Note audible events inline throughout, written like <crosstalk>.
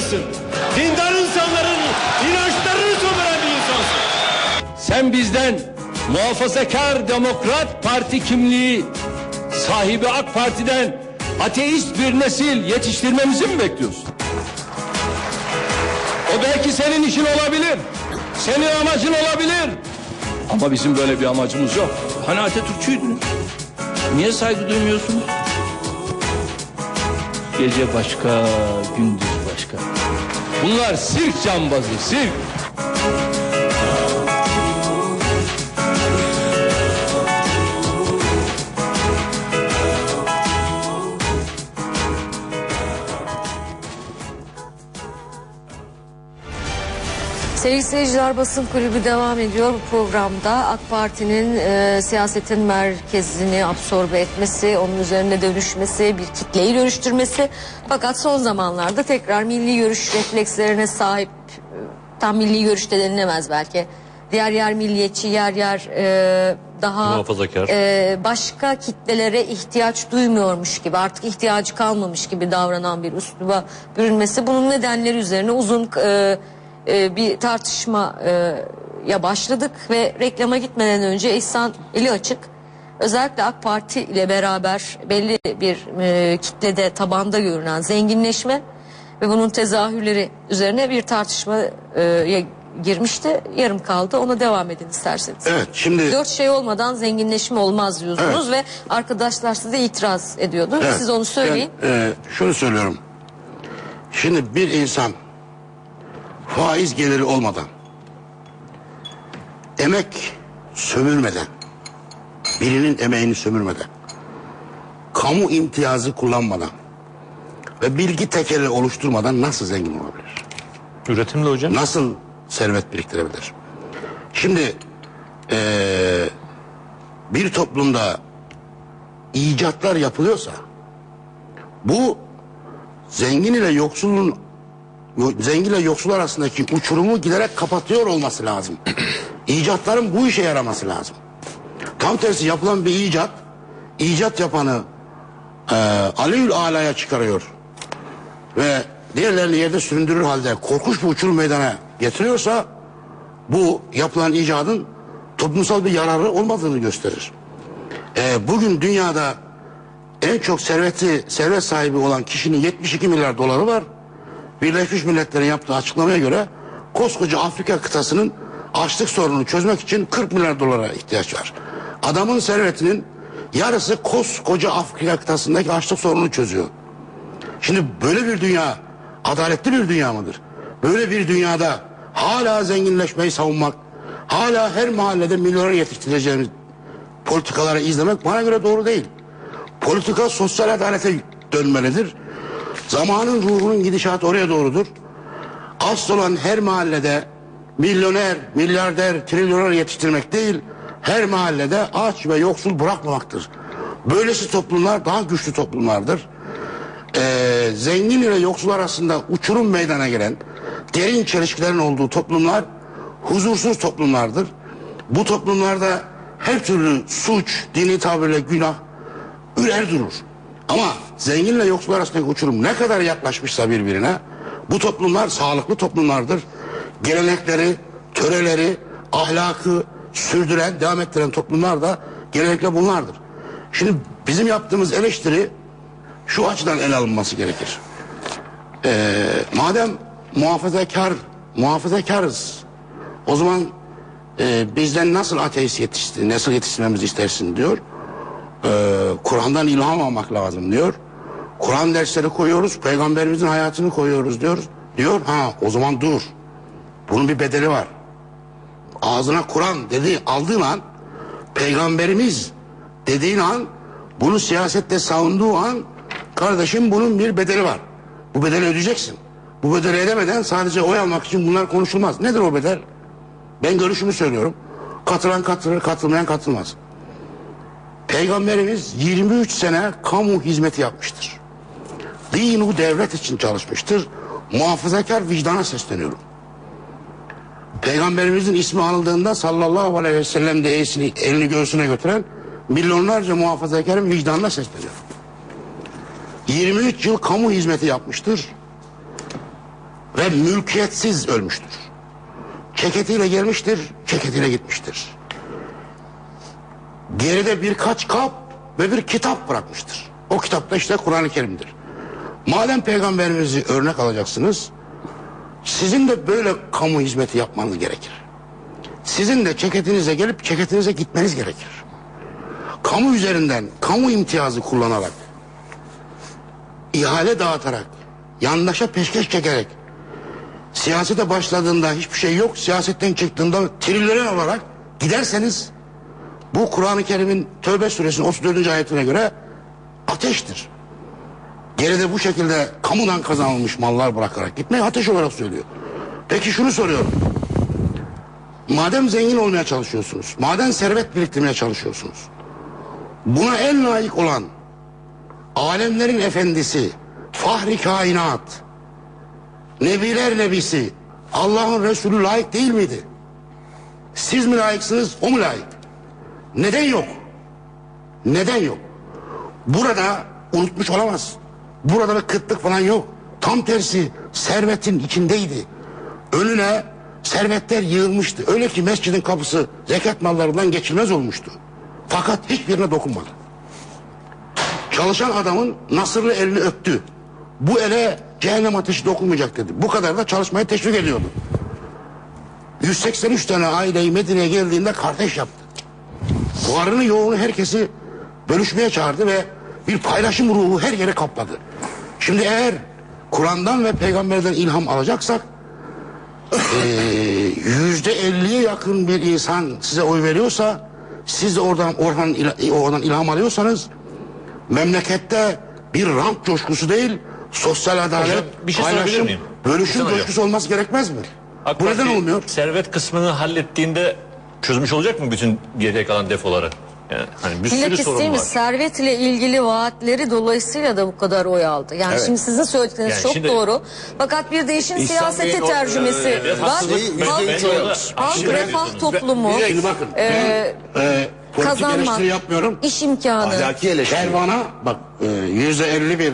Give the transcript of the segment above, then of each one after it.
insanısın. Dindar insanların inançlarını sömüren bir insansın. Sen bizden muhafazakar demokrat parti kimliği sahibi AK Parti'den ateist bir nesil yetiştirmemizi mi bekliyorsun? O belki senin işin olabilir. Senin amacın olabilir. Ama bizim böyle bir amacımız yok. Hani Atatürkçüydünüz. Niye saygı duymuyorsunuz? Gece başka, gündüz başka. Bunlar sirk cambazı, sirk. Sevgili seyirciler basın kulübü devam ediyor bu programda. AK Parti'nin e, siyasetin merkezini absorbe etmesi, onun üzerine dönüşmesi, bir kitleyi dönüştürmesi. Fakat son zamanlarda tekrar milli görüş reflekslerine sahip, e, tam milli görüş de denilemez belki. Diğer yer milliyetçi, yer yer e, daha e, başka kitlelere ihtiyaç duymuyormuş gibi artık ihtiyacı kalmamış gibi davranan bir üsluba bürünmesi bunun nedenleri üzerine uzun e, e, bir tartışma e, ya başladık ve reklama gitmeden önce İhsan eli açık özellikle AK Parti ile beraber belli bir e, kitlede tabanda görünen zenginleşme ve bunun tezahürleri üzerine bir tartışmaya girmişti. Yarım kaldı. Ona devam edin isterseniz. Evet şimdi Dört şey olmadan zenginleşme olmaz diyorsunuz ve arkadaşlar size itiraz ediyordu. evet, Siz onu söyleyin. Ben, e, şunu söylüyorum. Şimdi bir insan faiz geliri olmadan emek sömürmeden birinin emeğini sömürmeden kamu imtiyazı kullanmadan ve bilgi tekeli oluşturmadan nasıl zengin olabilir? Üretimle hocam. nasıl servet biriktirebilir? Şimdi eee, bir toplumda icatlar yapılıyorsa bu zengin ile yoksulun yo- zengin ile yoksul arasındaki uçurumu giderek kapatıyor olması lazım. <clears throat> İcatların bu işe yaraması lazım. Tam tersi yapılan bir icat, icat yapanı eee Aliül Ala'ya çıkarıyor ve diğerlerini yerde süründürür halde korkunç bir uçurum meydana getiriyorsa bu yapılan icadın toplumsal bir yararı olmadığını gösterir. Ee, bugün dünyada en çok serveti servet sahibi olan kişinin 72 milyar doları var. Birleşmiş Milletler'in yaptığı açıklamaya göre koskoca Afrika kıtasının açlık sorununu çözmek için 40 milyar dolara ihtiyaç var. Adamın servetinin yarısı koskoca Afrika kıtasındaki açlık sorununu çözüyor. Şimdi böyle bir dünya adaletli bir dünya mıdır? Böyle bir dünyada hala zenginleşmeyi savunmak, hala her mahallede milyoner yetiştireceğimiz politikaları izlemek bana göre doğru değil. Politika sosyal adalete dönmelidir. Zamanın ruhunun gidişatı oraya doğrudur. Asıl olan her mahallede milyoner, milyarder, trilyoner yetiştirmek değil, her mahallede aç ve yoksul bırakmamaktır. Böylesi toplumlar daha güçlü toplumlardır e, zengin ile yoksul arasında uçurum meydana gelen derin çelişkilerin olduğu toplumlar huzursuz toplumlardır. Bu toplumlarda her türlü suç, dini tabirle günah ürer durur. Ama zenginle yoksul arasındaki uçurum ne kadar yaklaşmışsa birbirine bu toplumlar sağlıklı toplumlardır. Gelenekleri, töreleri, ahlakı sürdüren, devam ettiren toplumlar da genellikle bunlardır. Şimdi bizim yaptığımız eleştiri şu açıdan ele alınması gerekir. Ee, madem muhafazakar, muhafazakarız o zaman e, bizden nasıl ateist yetişti, nasıl yetiştirmemizi istersin diyor. Ee, Kur'an'dan ilham almak lazım diyor. Kur'an dersleri koyuyoruz, peygamberimizin hayatını koyuyoruz diyor. Diyor ha o zaman dur. Bunun bir bedeli var. Ağzına Kur'an dedi aldığın an peygamberimiz dediğin an bunu siyasette savunduğu an kardeşim bunun bir bedeli var. Bu bedeli ödeyeceksin. Bu bedeli edemeden sadece oy almak için bunlar konuşulmaz. Nedir o bedel? Ben görüşümü söylüyorum. Katılan katılır, katılmayan katılmaz. Peygamberimiz 23 sene kamu hizmeti yapmıştır. Dinu devlet için çalışmıştır. Muhafazakar vicdana sesleniyorum. Peygamberimizin ismi anıldığında sallallahu aleyhi ve sellem de elini, göğsüne götüren milyonlarca muhafazakarın vicdanına sesleniyor. 23 yıl kamu hizmeti yapmıştır. ve mülkiyetsiz ölmüştür. Ceketiyle gelmiştir, ceketiyle gitmiştir. Geride birkaç kap ve bir kitap bırakmıştır. O kitap da işte Kur'an-ı Kerim'dir. Madem peygamberimizi örnek alacaksınız, sizin de böyle kamu hizmeti yapmanız gerekir. Sizin de ceketinize gelip ceketinize gitmeniz gerekir. Kamu üzerinden kamu imtiyazı kullanarak, ihale dağıtarak, yandaşa peşkeş çekerek, siyasete başladığında hiçbir şey yok, siyasetten çıktığında trilyon olarak giderseniz, bu Kur'an-ı Kerim'in Tövbe suresinin 34. ayetine göre ateştir. Geride bu şekilde kamudan kazanılmış mallar bırakarak gitmeyi ateş olarak söylüyor. Peki şunu soruyorum. Madem zengin olmaya çalışıyorsunuz, madem servet biriktirmeye çalışıyorsunuz, buna en layık olan alemlerin efendisi, fahri kainat, nebiler nebisi, Allah'ın Resulü layık değil miydi? Siz mi layıksınız, o mu layık? Neden yok? Neden yok? Burada unutmuş olamaz. Burada bir kıtlık falan yok. Tam tersi servetin içindeydi. Önüne servetler yığılmıştı. Öyle ki mescidin kapısı zekat mallarından geçilmez olmuştu. Fakat hiçbirine dokunmadı. Çalışan adamın nasırlı elini öptü. Bu ele cehennem ateşi dokunmayacak dedi. Bu kadar da çalışmaya teşvik ediyordu. 183 tane aileyi Medine'ye geldiğinde kardeş yaptı. Varını yoğunu herkesi bölüşmeye çağırdı ve bir paylaşım ruhu her yere kapladı. Şimdi eğer Kur'an'dan ve peygamberden ilham alacaksak yüzde elliye yakın bir insan size oy veriyorsa siz de oradan oradan, oradan ilham alıyorsanız memlekette bir rant coşkusu değil sosyal adalet, Hocam, bir şey paylaşım, miyim? bölüşüm hocam. coşkusu olması gerekmez mi? AK Bu neden olmuyor? Servet kısmını hallettiğinde çözmüş olacak mı bütün geriye kalan defoları? Yani hani bir sürü Bilakis sorun var. Servetle ilgili vaatleri dolayısıyla da bu kadar oy aldı. Yani şimdi sizin söyledikleriniz Yani çok şimdi- doğru. Fakat bir de işin İhsan siyasete Bey'in o, tercümesi e, var. haksızlık. Şeyi Halk, refah toplumu, Şimdi bakın e, e, politik kazanmak, eleştiri yapmıyorum. iş imkanı. Ahlaki eleştiri. Bak e, yüzde elli bir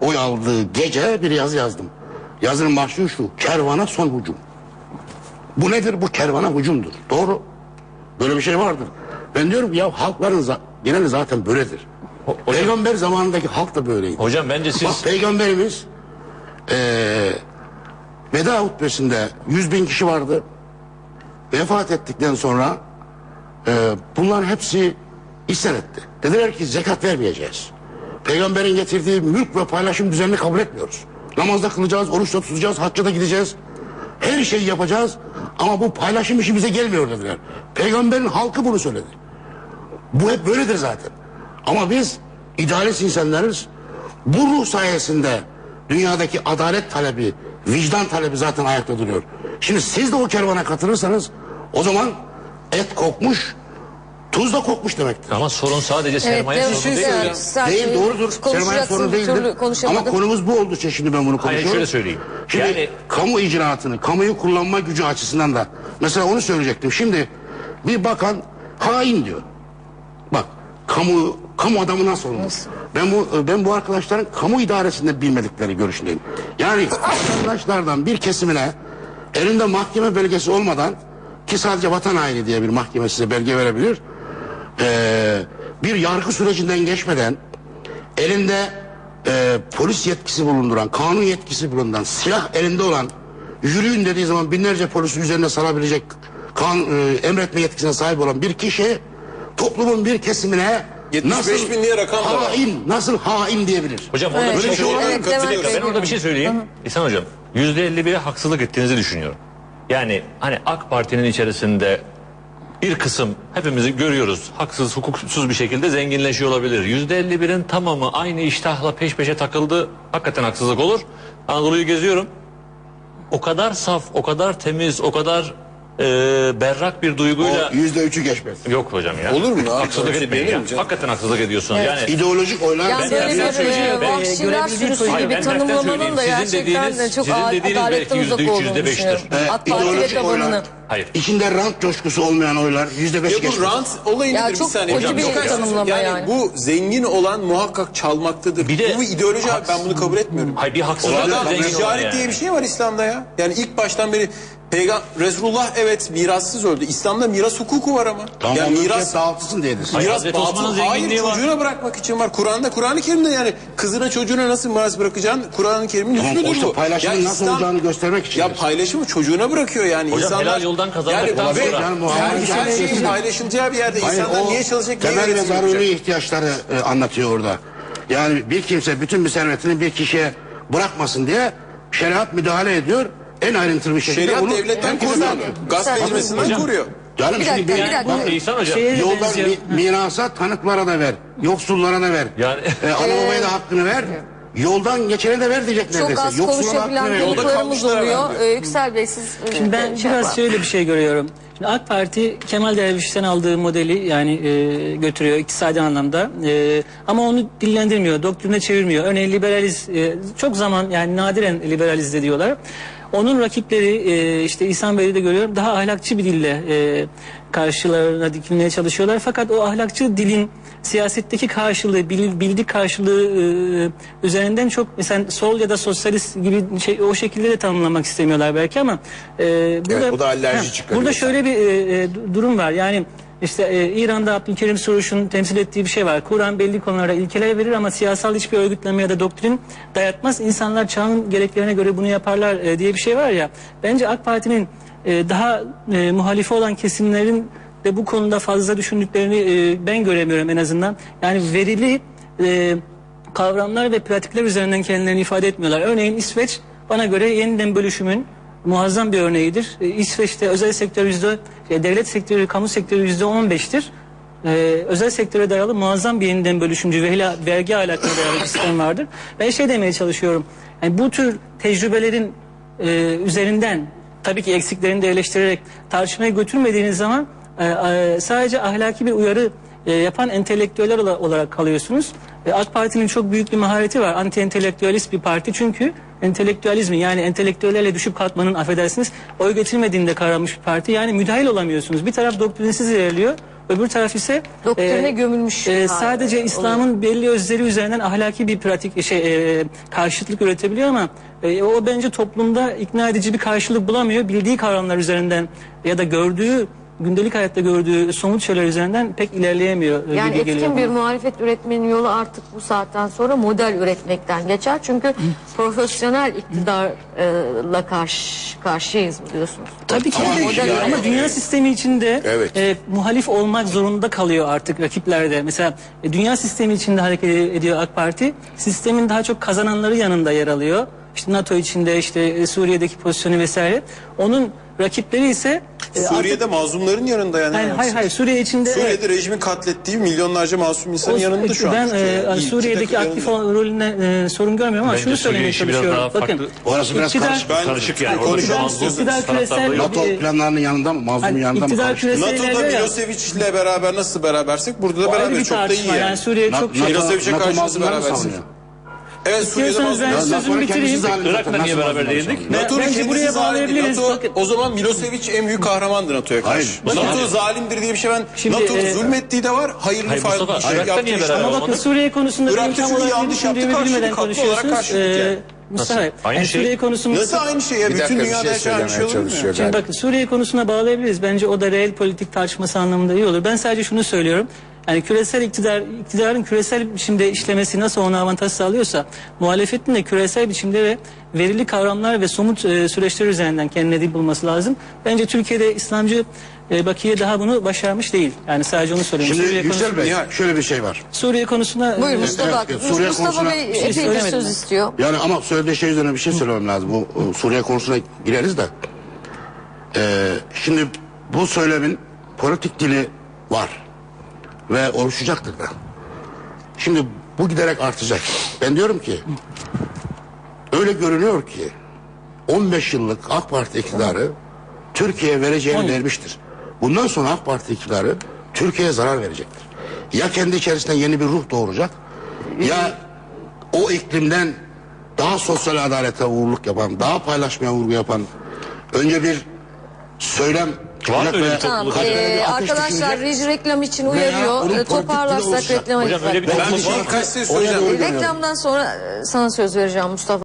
oy aldığı gece bir yazı yazdım. Yazının başlığı şu. Kervana son hücum. Bu nedir? Bu kervana hücumdur. Doğru. Böyle bir şey vardır. Ben diyorum ya halkların za- geneli zaten böyledir. Ho- hocam- Peygamber zamanındaki halk da böyleydi. Hocam bence siz Bak peygamberimiz eee veda hutbesinde 100 bin kişi vardı. Vefat ettikten sonra eee bunların hepsi isyan etti. Dediler ki zekat vermeyeceğiz. Peygamberin getirdiği mülk ve paylaşım düzenini kabul etmiyoruz. Namazda kılacağız, oruçta tutacağız, hacca da gideceğiz. Her şeyi yapacağız ama bu paylaşım işi bize gelmiyor dediler. Peygamberin halkı bunu söyledi. Bu hep böyledir zaten. Ama biz idealist insanlarız. Bu ruh sayesinde dünyadaki adalet talebi, vicdan talebi zaten ayakta duruyor. Şimdi siz de o kervana katılırsanız o zaman et kokmuş, tuz da kokmuş demektir. ama sorun sadece sermaye evet, sorunu değil. sen- Değil doğrudur. Sermaye sorunu değildir. Ama konumuz bu olduğu için şimdi ben bunu konuşuyorum. şöyle söyleyeyim. Şimdi Yani- kamu icraatını, kamuyu kullanma gücü açısından da mesela onu söyleyecektim. Şimdi bir bakan hain diyor. Bak kamu kamu adamı nasıl olmuş? Ben bu ben bu arkadaşların kamu idaresinde bilmedikleri görüşündeyim. Yani vatandaşlardan bir kesimine elinde mahkeme belgesi olmadan ki sadece vatan haini diye bir mahkeme size belge verebilir. Ee, bir yargı sürecinden geçmeden elinde e, polis yetkisi bulunduran, kanun yetkisi bulunduran, silah elinde olan, yürüyün dediği zaman binlerce polisi üzerine sarabilecek kan, e, emretme yetkisine sahip olan bir kişi toplumun bir kesimine 75 bin diye rakam da var. hain, nasıl hain diyebilir? Hocam orada Evet, bir şey Böyle şey söyleyeyim. evet, katılıyorum. Levent Ben orada bir şey söyleyeyim. İhsan hocam yüzde elli bire haksızlık ettiğinizi düşünüyorum. Yani hani AK Parti'nin içerisinde bir kısım hepimizi görüyoruz. Haksız, hukuksuz bir şekilde zenginleşiyor olabilir. Yüzde elli birin tamamı aynı iştahla peş peşe takıldı. Hakikaten haksızlık olur. Anadolu'yu geziyorum. O kadar saf, o kadar temiz, o kadar e, berrak bir duyguyla... O yüzde üçü geçmez. Yok hocam ya. Olur mu? Haksızlık yapalım? etmeyin ya. canım. Hakikaten haksızlık ediyorsunuz. Yani İdeolojik oylar. Yani böyle bir e, Ben, vahşiler sürüsü gibi tanımlamanın da gerçekten de dediğiniz- çok sizin ad- dediğiniz adaletten belki uzak olduğunu düşünüyorum. Ee, AK Parti ve ideolojik tabanını. Hayır. İçinde rant coşkusu olmayan oylar yüzde beş Ya bu geçmez. rant olayı nedir? çok bir saniye. hocam. bir Çok tanımlama yani. yani. Bu zengin olan muhakkak çalmaktadır. Bir de- bu ideoloji abi ben bunu kabul etmiyorum. Hayır bir haksızlık ticaret yani. diye bir şey var İslam'da ya. Yani ilk baştan beri Peygamber Resulullah evet mirassız öldü. İslam'da miras hukuku var ama. Tamam yani miras dağıtılsın diye. Hayır, Miras Hazreti batıl. Hayır zenginliği var. çocuğuna bırakmak için var. Kur'an'da Kur'an-ı Kerim'de yani kızına çocuğuna nasıl miras bırakacaksın? Kur'an-ı Kerim'in Tamam, hükmüdür işte bu. paylaşımın Ya nasıl İslam- olacağını göstermek için. Ya paylaşımı çocuğuna bırakıyor yani. Hocam İnsanlar, helal yoldan kazandıktan yani, sonra- Yani Muhammed her, Aleyhisselam- şeyin paylaşılacağı bir yerde Hayır, insanlar o niye çalışacak? Temel ve zaruri ihtiyaçları e, anlatıyor orada. Yani bir kimse bütün bir servetini bir kişiye bırakmasın diye şeriat müdahale ediyor. En ayrıntılı bir şekilde Şeriat onu devletten herkese koruyor. anlatıyor. Gasp Sen- edilmesinden Hocam- koruyor. Canım Bir şimdi dakika, bir- dakika. bak, İhsan hocam. Şeye de Yoldan mi, mirasa tanıklara da ver. Yoksullara da ver. Yani- E, ana babaya da hakkını ver. Yoldan geçene de ver diyecek Çok neredeyse. az Yoksula da konuşabilen ver. Yolda konuklarımız kalmışlar oluyor. herhalde. Ee, Yüksel Bey siz e, Şimdi ben şey biraz yapın. şöyle bir şey görüyorum. Şimdi AK Parti Kemal Derviş'ten aldığı modeli yani e, götürüyor iktisadi anlamda. E, ama onu dillendirmiyor, doktrine çevirmiyor. Örneğin liberaliz e, çok zaman yani nadiren liberaliz de diyorlar. Onun rakipleri e, işte İhsan Bey'i de görüyorum daha ahlakçı bir dille e, karşılarına dikilmeye çalışıyorlar. Fakat o ahlakçı dilin siyasetteki karşılığı, bil- bildik karşılığı e, üzerinden çok mesela sol ya da sosyalist gibi şey o şekilde de tanımlamak istemiyorlar belki ama e, burada bu da alerji Ha, çıkarıyor Burada şöyle bir e, e, du- durum var. Yani işte e, İran'da Abdülkerim Suruş'un temsil ettiği bir şey var. Kur'an belli konulara ilkeler verir ama siyasal hiçbir örgütleme ya da doktrin dayatmaz. İnsanlar çağın gereklerine göre bunu yaparlar e, diye bir şey var ya. Bence AK Parti'nin e, daha e, muhalifi olan kesimlerin de bu konuda fazla düşündüklerini e, ben göremiyorum en azından. Yani verili e, kavramlar ve pratikler üzerinden kendilerini ifade etmiyorlar. Örneğin İsveç bana göre yeniden bölüşümün muazzam bir örneğidir. E, İsveç'te özel sektör yüzde, e, devlet sektörü, kamu sektörü yüzde on beştir. E, özel sektöre dayalı muazzam bir yeniden bölüşümcü ve hele vergi alakalı dayalı bir sistem vardır. Ben şey demeye çalışıyorum. Yani bu tür tecrübelerin e, üzerinden tabii ki eksiklerini de eleştirerek tartışmaya götürmediğiniz zaman e, e, sadece ahlaki bir uyarı e, yapan entelektüeller ola- olarak kalıyorsunuz. E, AK Parti'nin çok büyük bir mahareti var. Anti entelektüelist bir parti çünkü entelektüelizmi yani entelektüellerle düşüp kalkmanın affedersiniz oy getirmediğinde kavramış bir parti. Yani müdahil olamıyorsunuz. Bir taraf doktrinsiz ilerliyor. Öbür taraf ise Doktrine gömülmüş e, sadece. İslam'ın belli özleri üzerinden ahlaki bir pratik şey e, karşıtlık üretebiliyor ama e, o bence toplumda ikna edici bir karşılık bulamıyor. Bildiği kavramlar üzerinden ya da gördüğü gündelik hayatta gördüğü somut şeyler üzerinden pek ilerleyemiyor e, Yani gibi geliyor etkin bir muhalefet üretmenin yolu artık bu saatten sonra model üretmekten geçer. Çünkü profesyonel iktidarla karşı karşıyayız biliyorsunuz. Tabii ki Ama de model ama üretmek. dünya sistemi içinde Evet. e, muhalif olmak zorunda kalıyor artık rakiplerde. Mesela e, dünya sistemi içinde hareket ediyor AK Parti. Sistemin daha çok kazananları yanında yer alıyor. İşte NATO içinde işte e, Suriye'deki pozisyonu vesaire. Onun rakipleri ise e, Suriye'de artık- mazlumların yanında yani. hayır, hayır hayır Suriye içinde evet. Suriye'de rejimin katlettiği milyonlarca masum insanın O- yanında şu an. Ben e, Suriye'deki aktif yanında. olan rolüne e, sorun görmüyorum ama Bence şunu söylemeye çalışıyorum. Bakın, farklı. Orası biraz iktidar- karışık. Ben Karışık yani. konuşalım İktidar küresel-. NATO e, planlarının yanında mı? Mazlumun Hani yanında mı? NATO'da. Milosevic'le beraber nasıl berabersek burada da beraber çok da iyi. Yani yani. Suriye çok Milosevic'e karşı nasıl mazlumları mı berabersin? savunuyor? Evet Suriye'de İstiyorsanız ben sözümü NATO kendisi bitireyim. Irak'la niye Nasıl beraber değildik? NATO'nun kendisi buraya zalimdi. bağlayabiliriz. NATO, Bakın. o zaman Milosevic en büyük kahramandı NATO'ya karşı. Hayır. NATO zalimdir diye bir şey ben Şimdi, NATO'nun e, zulmettiği de var. Hayırlı Hayır, faydalı Mustafa, bir şey Irak'ta yaptığı niye işte beraber. Ama bakın olmadık? Suriye konusunda Irak'ta benim tam çünkü olarak ne yanlış yaptı, düşündüğümü karşılık, bilmeden haklı olarak konuşuyorsunuz. yani. Mustafa Bey, Aynı yani şey. Suriye konusunda... Nasıl aynı şey ya? Bir Bütün dakika bir dünyada şey yaşayan bir şey söylemeye olur mu ya? çalışıyor Şimdi galiba. bakın Suriye konusuna bağlayabiliriz. Bence o da reel politik tartışması anlamında iyi olur. Ben sadece şunu söylüyorum. Yani küresel iktidar, iktidarın küresel biçimde işlemesi nasıl ona avantaj sağlıyorsa muhalefetin de küresel biçimde ve verili kavramlar ve somut e, süreçler üzerinden kendine dil bulması lazım. Bence Türkiye'de İslamcı e, Bakiye daha bunu başarmış değil. Yani sadece onu söylüyorum. Şimdi Suriye, Yüksel konusunda, Bey şöyle bir şey var. Suriye konusunda... Buyurun e, Mustafa. evet, Suriye Mustafa konusuna Bey bir şey epeydir söylemedim söz ben. istiyor. Yani ama söylediği şey üzerine bir şey söylemem lazım. Bu o, Suriye konusuna gireriz de. Ee, şimdi bu söylemin politik dili var. Ve oluşacaktır da. Şimdi bu giderek artacak. Ben diyorum ki öyle görünüyor ki 15 yıllık AK Parti iktidarı Türkiye'ye vereceğini vermiştir. Bundan sonra AK Parti iktidarı Türkiye'ye zarar verecektir. Ya kendi içerisinde yeni bir ruh doğuracak ya o iklimden daha sosyal adalete uğurluk yapan, daha paylaşmaya vurgu yapan önce bir söylem öyle ve bir Tamam. topluluk? Ee, bir ateş arkadaşlar reji reklam için uyarıyor. onun politik dili Toparlarsak oluşacak. reklama Hocam öyle bir Ben bir topluluk şey var. birkaç şey Oraya söyleyeceğim. doğru lazım. dönüyorum. Reklamdan sonra e, sana söz vereceğim Mustafa.